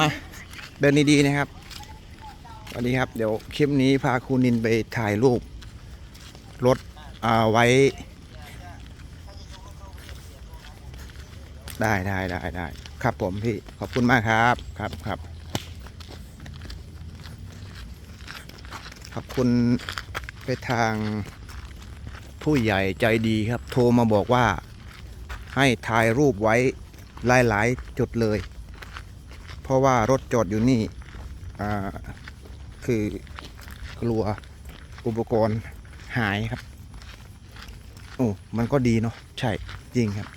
มาเดินดีๆนะครับสวัสดีครับ เดี๋ยวคลิปนี้พาครูนินไปถ่ายรูปรถอ่าไว้ ได้ได้ได้ได้ครับผมพี่ขอบคุณมากครับครับครับขอบคุณไปทางผู้ใหญ่ใจดีครับ โทรมาบอกว่าให้ถ่ายรูปไว้หลาย ๆ จุดเลย เพราะว่ารถจอดอยู่นี่อ่าคือกลัวอุปกรณ์หายครับ โอ้มันก็ดีเนาะใช่จริงครับ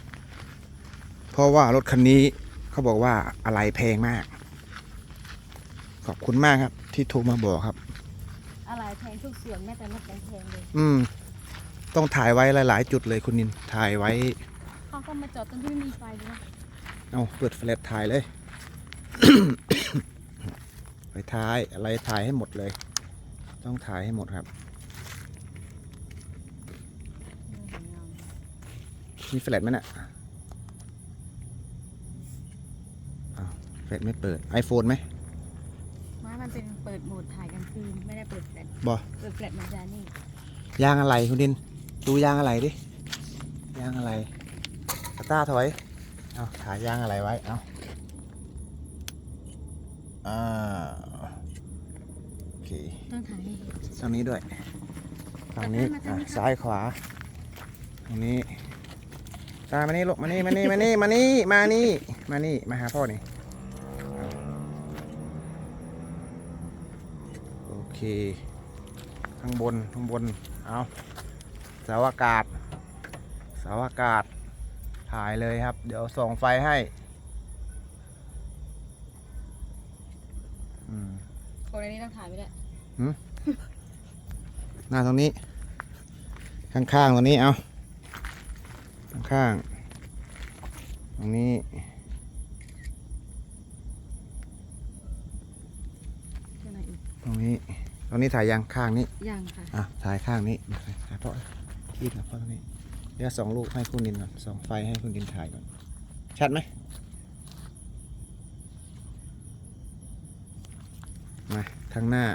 เพราะว่ารถคันนี้เขาบอกว่าอะไรแพงมาก ขอบคุณมากครับ ที่โทรมาบอกครับ อะไรแพงทุกส่วนแม้แต่รถยังแพงเลย อืม ต้องถ่ายไว้หลาย ๆ จุดเลยคุณนินถ่ายไว้เขาก็มาจอดตรงที่ไม่มีไฟด้วยเอาเปิดแฟลชถ่ายเลย ไปถ่ายอะไรถ่ายให้หมดเลย ต้องถ่ายให้หมดครับมีแฟลชไหมเนี่ยอ้าวแฟลชไม่เปิด iPhone ไหมมามันเป็นเปิดโหมดถ่ายกลางคืนไม่ได้เปิดแฟลชบอเปิดแฟลชมันจะนี่ยางอะไรคุณดิน ดูยางอะไรดิ ยางอะไรตาต้าถอย เอาถ่ายยางอะไรไว้ เอา อ่าโอเคต้องถ่ายให้เห็นตรงนี้ด้วยฝั่งนี้มาทางนี้อะครับซ้ายขวาตรงนี้ตามานี่ลูกมานี่มานี่มานี่มานี่มานี่มานี่มาหาพ่อนี่เอาโอเคข้างบนข้างบนเอาเสาอากาศเสาอากาศถ่ายเลยครับ เดี๋ยวส่องไฟให้ คนในนี้ต้องถ่ายไม่ได้หน้าตรงนี้ ข้างๆตรงนี้เอาข้างๆตรงนี้เท่าไหร่อีกตรงนี้ตรงนี้ถ่ายยังข้างนี้ยังค่ะอะถ่ายข้างนี้ถ่ายเพราะที่นะเพราะตรงนี้เดี๋ยวส่องลูกให้คุณดินก่อนส่องไฟให้คุณดินถ่ายก่อนชัดไหม มาข้างหน้า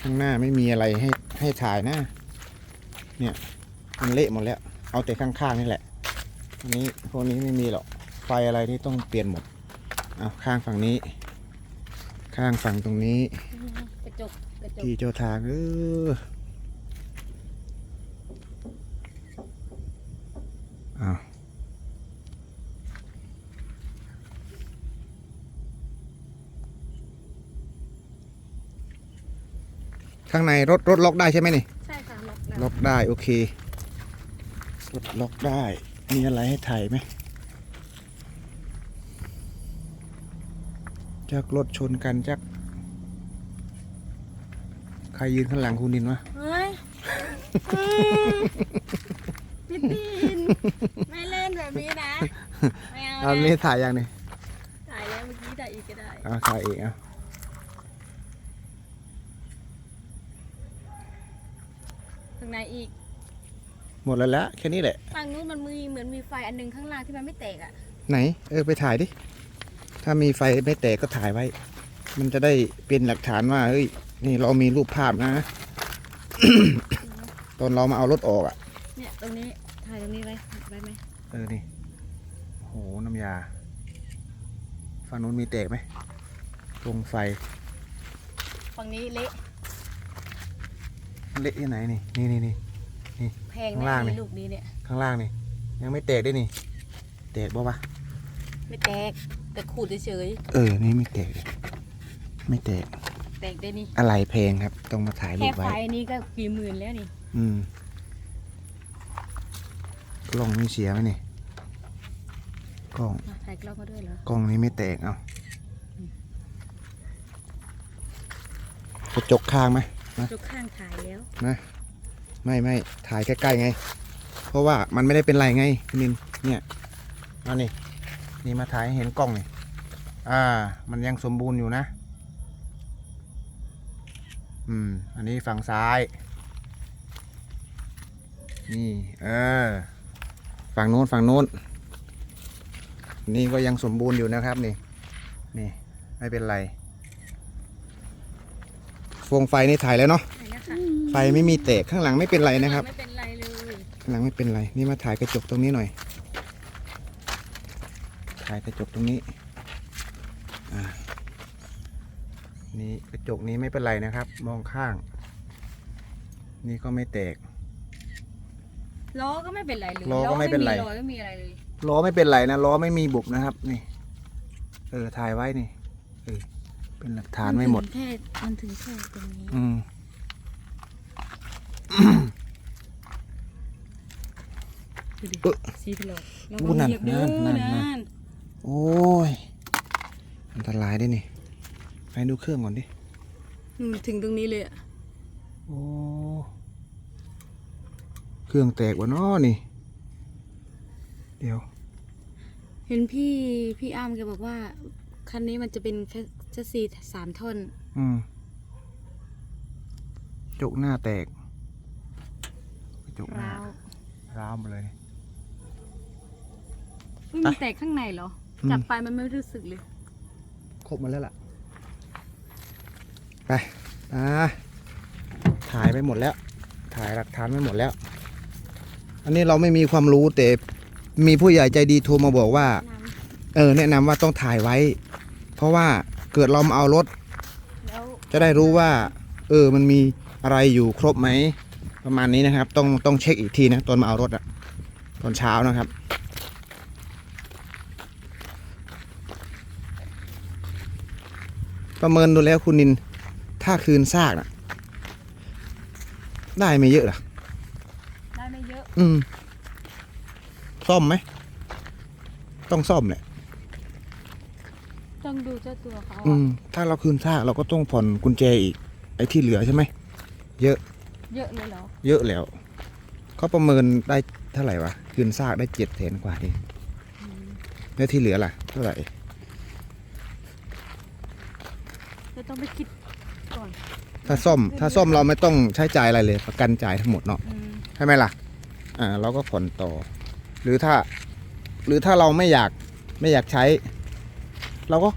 ข้างหน้าไม่มีอะไรให้ให้ถ่ายนะเนี่ยมันเละหมดแล้ว เอาแต่ข้างๆนี่แหละอันนี้พวกนี้ไม่มีหรอกไฟอะไรนี่ต้องเปลี่ยนหมดเอาข้างฝั่งนี้ ข้างฝั่งตรงนี้ กระจกกระจก ที่เจ้าทางเออ ข้างในรถรถล็อกได้ใช่ไหมนี่ใช่ค่ะล็อกแล้วล็อกได้โอเครถล็อกได้ มีอะไรให้ถ่ายไหมจักรถชนกันจักใครยืนข้างหลังคุณดินวะเฮ้ยอืมพี่ตีนไม่เล่นแบบนี้นะไม่เอาเอานะนี่ถ่ายยังนี่ถ่ายแล้วเมื่อกี้ถ่ายอีกก็ได้ เอาถ่ายอีกเอา ข้างในอีก หมดแล้วละแค่นี้แหละ ฝั่งนู้นมันมีเหมือนมีไฟอันหนึงข้างล่างที่มันไม่แตกอะ ไหน เออไปถ่ายดิ ถ้ามีไฟไม่แตกก็ถ่ายไว้ มันจะได้เป็นหลักฐานว่าเฮ้ยนี่เรามีรูปภาพนะ ตอนเรามาเอารถออกอะ เนี่ยตรงนี้ถ่ายตรงนี้ไว้ไว้ไหมเออนี่โหน้ำยาฝั่งนู้นมีแตกไหมตรงไฟ ฝั่งนี้เละ เละที่ไหนนี่นี่นี่นี่แพงข้างแน่ล่างนี่เลยลูกนี้เนี่ยข้างล่างนี่ ยังไม่แตกด้วยนี่ แตกบ่ปะไม่แตกแต่ขูดเฉยเออ นี่ไม่แตกเลยไม่แตกๆแตกได้นี่อะไรแพงครับ ต้องมาถ่ายรูแค่ปไฟไว้ นี้ก็กี่หมื่นแล้วนี่อืมกล้องนี่เสียไหมนี่กล้องอะถ่ายกล้องมาด้วยเหรอกล้องนี้ไม่แตกเอากระจกข้างไหม จุกข้างถ่ายแล้วไม่ไม่ถ่ายใกล้ๆไง เพราะว่ามันไม่ได้เป็นไรไงคุณนินเนี่ยมานี่นี่มาถ่ายให้เห็นกล้องนี่อ่า มันยังสมบูรณ์อยู่นะ อืม อันนี้ฝั่งซ้าย นี่ เออ ฝั่งโน้นฝั่งโน้น นี่ก็ยังสมบูรณ์อยู่นะครับนี่ นี่ ไม่เป็นไร โฟงไฟนี่ถ่ายแล้วเนาะไหนนะคะไฟไม่มีแตกข้างหลังไม่เป็นไรนะครับ ไม่เป็นไรเลยข้างหลังไม่เป็นไรนี่มาถ่ายกระจกตรงนี้หน่อย ถ่ายกระจกตรงนี้อ่านี่กระจกนี้ไม่เป็นไรนะครับ มองข้าง นี่ก็ไม่แตก ล้อก็ไม่เป็นไรเลยล้อก็ไม่เป็นไร ล้อไม่มีอะไรเลยล้อไม่เป็นไรนะล้อไม่มีบุบนะครับ นี่ เออถ่ายไว้นี่เออ เป็นหลักฐานไม่หมดนถึงแค่มันถึงแค่ตรงนี้ อืม ดูดิเอ้อสีถลอกเราอู้ก็นั่นเหยียบเด้อนั่นนั่นนั่น นั่นโอ้ย อันตรายด้วยนี่ไปดูเครื่องก่อนดิ อืมถึงตรงนี้เลยอะโอ้ เครื่องแตกวะเนาะนี่ เดี๋ยว เห็นพี่พี่อ้ามแกบอกว่า คันนี้มันจะเป็นแค่ จะซีสามท่อน อืมจกหน้าแตกกระจกหน้า ร้าวร้าวหมดเลย อุ้ยมันแตกข้างในเหรอ อืม จับไปมันไม่รู้สึกเลย ครบหมาแล้วล่ะ ไปอ่าถ่ายไปหมดแล้ว ถ่ายหลักฐานไปหมดแล้ว อันนี้เราไม่มีความรู้แต่มีผู้ใหญ่ใจดีโทรมาบอกว่าน้เออ แนะนำว่าต้องถ่ายไว้ เพราะว่า เกิดเรามาเอารถำแล้วจะได้รู้ว่า เออมันมีอะไรอยู่ครบไหม ประมาณนี้นะครับ ต้องต้องเช็คอีกทีนะตอนมาเอารถอะตอนเช้านะครับ ประเมินดูแล้วคุณนินถ้าคืนซากนะได้ไม่เยอะหรอได้ไม่เยอะ อืม ซ่อมไหม ต้องซ่อมแหละ ต้องดูเจ้าตัวเขาอือะม ถ้าเราคืนซากเราก็ต้องผ่อนกุญแจอีก ไอ้ที่เหลือใช่ไหม เยอะ เยอะเลยเหรอเยอะแล้วเขาประเมินได้เท่าไหร่วะ คืนซากได้เจ็ดแสนกว่าเองแล้วที่เหลือล่ะ เท่าไหร่ จะต้องไปคิดก่อนถ้าซ่อม ถ้าซ่อมเราไม่ต้องใช้จ่ายอะไรเลย ประกันจ่ายทั้งหมดเนาะ อืมใช่ไหมล่ะ อ่า เราก็ผ่อนต่อ หรือถ้า หรือถ้าเราไม่อยากไม่อยากใช้ เราก็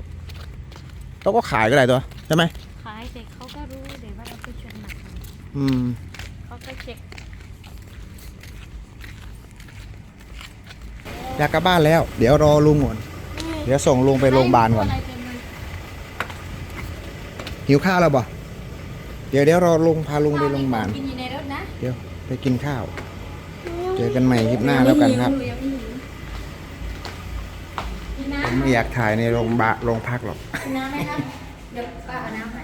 เราก็ขายก็ได้ตัวใช่ไหมขายเด็กเขาก็รู้เด็กว่าเราไปชนหนักอืมเขาก็เช็คอยากกลับบ้านแล้ว เดี๋ยวรอลุงก่อนเดี๋ยวส่งลุงไปโรงพยาบาลก่อน ให้ตัวะไรเต็มเลยหิวข้าวแล้วบ่เดี๋ยวเดี๋ยวรอลุงพาลุงไปโรงพยาบาล กินอยู่ในรถนะ เดี๋ยวไปกินข้าว เจอกันใหม่คลิปหน้าแล้วกันครับยังไม่หิวกินน้ ผม ไม่อยากถ่ายในโรงบะโรงพักหรอกนน้ำไหมครับเดี๋ยวป้าเอาน้ำให้